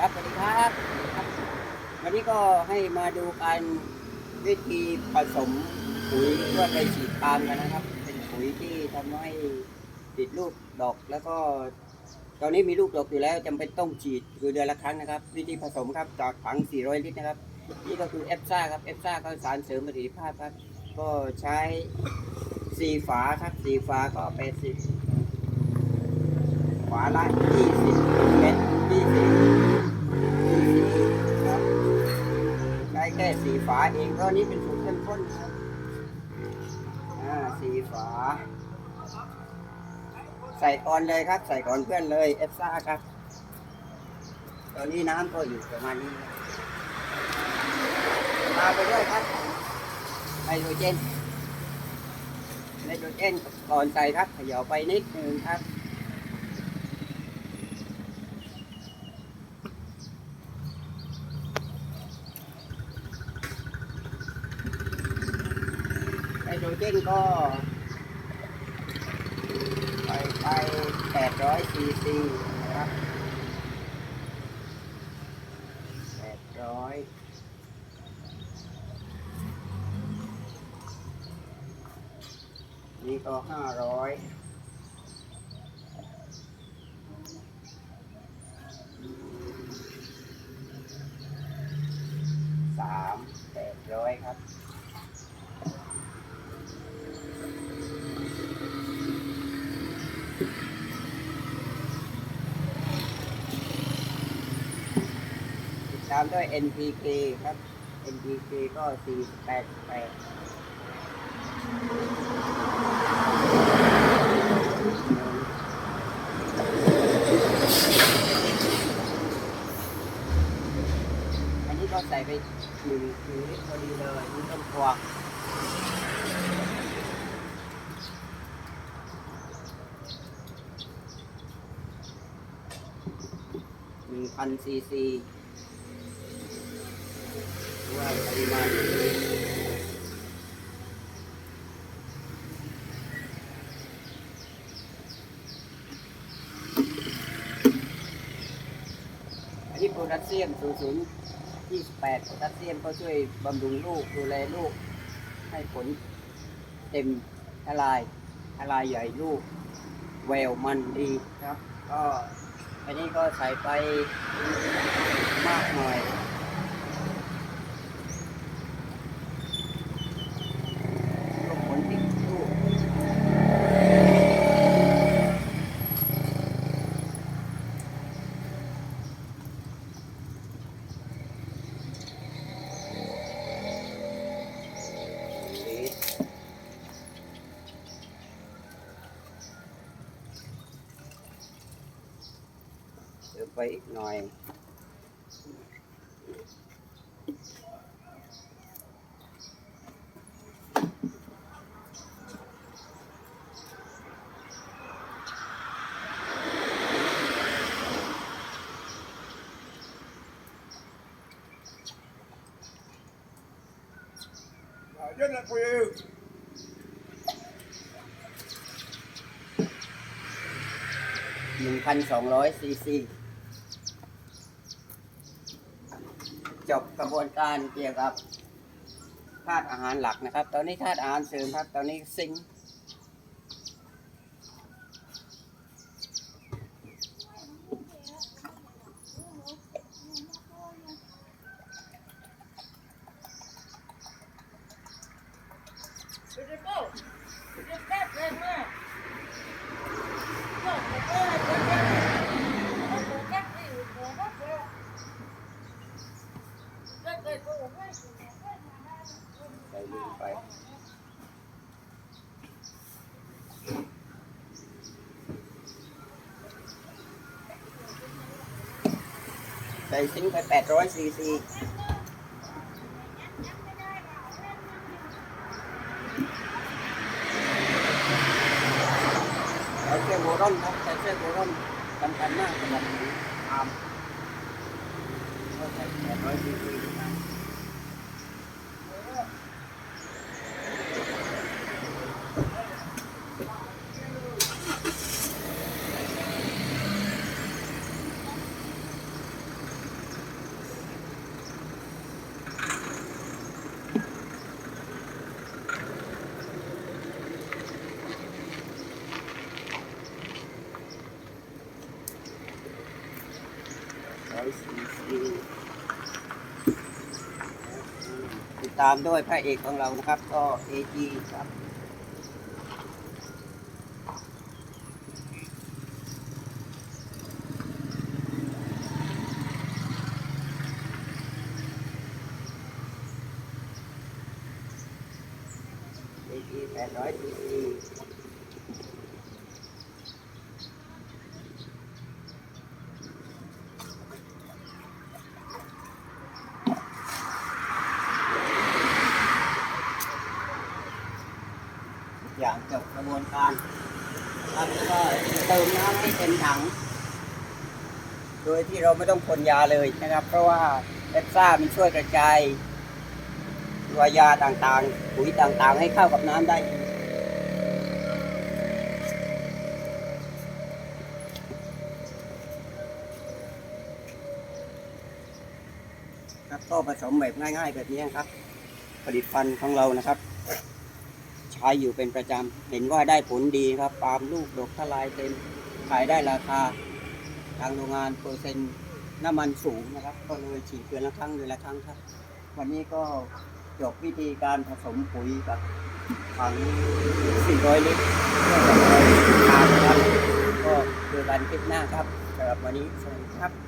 ครับสวัสดีครับ วันนี้ก็ให้มาดูการวิธีผสมปุ๋ยเพื่อไปฉีดปาล์มกันนะครับ เป็นปุ๋ยที่ทำให้ติดลูกดอกแล้วก็ตอนนี้มีลูกดอกอยู่แล้วจำเป็นต้องฉีดคือเดือนละครั้งนะครับ วิธีผสมครับจากถัง 400 ลิตรนะครับ นี่ก็คือเอฟซ่าครับเอฟซ่าก็สารเสริมประสิทธิภาพครับ ก็ใช้สีฝาครับสีฝาก็เป็นสิบฝาละ20เมตร20 แค่สีฝาเองก็นี้เป็นสูตรเข้มข้นครับอ่าสีฝา ใส่ก่อนเลยครับ ใส่ก่อนเพื่อนเลยเอฟซ่าครับ ตอนนี้น้ำก็อยู่ประมาณนี้ครับตาไปด้วยครับไนโตรเจนไนโตรเจนก่อนใส่ครับขย่าไปนิดนึงครับ โตรเจนก็ใส่ไป800ซีซีนะครับ800นี่ก็ห้าร้อยสามแปดร้อยครับามด้วย NPK ครับ NPK ก็488อันนี้ก็ใส่ไปหนึ่งหนึ่งพอดีเลยนี่ต้นกวงหนึ่งพันซีซี อันนี้โพแทสเซียมสูงสูง28โพแทสเซียมก็ช่วยบำรุงลูกดูแลลูก ให้ผลเต็มทลายทลายใหญ่ลูก แววมันดีครับ ก็อันนี้ก็ใส่ไปมากหน่อย ลูกผลติดลูกลิตร เติมไปอีกหน่อย Rất là quê 1,200ซีซี จบกระบวนการเกี่ยวกับธาตุอาหารหลักนะครับ ตอนนี้ธาตุอาหารเสริมครับ ตอนนี้ซิงค์ ใส่ซิงค์ไปดร้อยซีซีใส่เสื้อโบรอนครับใส่เสื้อโบรอนสำคัญมากสำหรับอาร์มก็ใส่800ซีซี ร้อยสี่สิบ ตามด้วยพระเอกของเรานะครับ ก็เอจีครับเอจีแปดร้อยสี่สิบ อย่างจ บกระบวนการครับแล้วก็เติมน้ำให้เต็มถัง โดยที่เราไม่ต้องพ่นยาเลยนะครับ เพราะว่าเอฟซ่ามันช่วยกระจายตัวยาต่างๆ ปุ๋ยต่างๆ ให้เข้ากับน้ำได้ครับก็ผสมแบบง่ายๆแบบนี้ครับ ผลิตภัณฑ์ของเรานะครับ ใช้อยู่เป็นประจำเห็นว่าได้ผลดีครับปาล์มลูกดกทลายเต็มขายได้ราคาทางโรงงานเปอร์เซ็นต์น้ำมันสูงนะครับ ก็เลยฉีดเดือนละครั้งเดือนละครั้งครับ วันนี้ก็จบวิธีการผสมปุ๋ยกับถัง 400 ลิตรเพื่อจะไปทานนะครับก็เจอกันคลิปหน้าครับสำหรับวันนี้สวัสดีครับ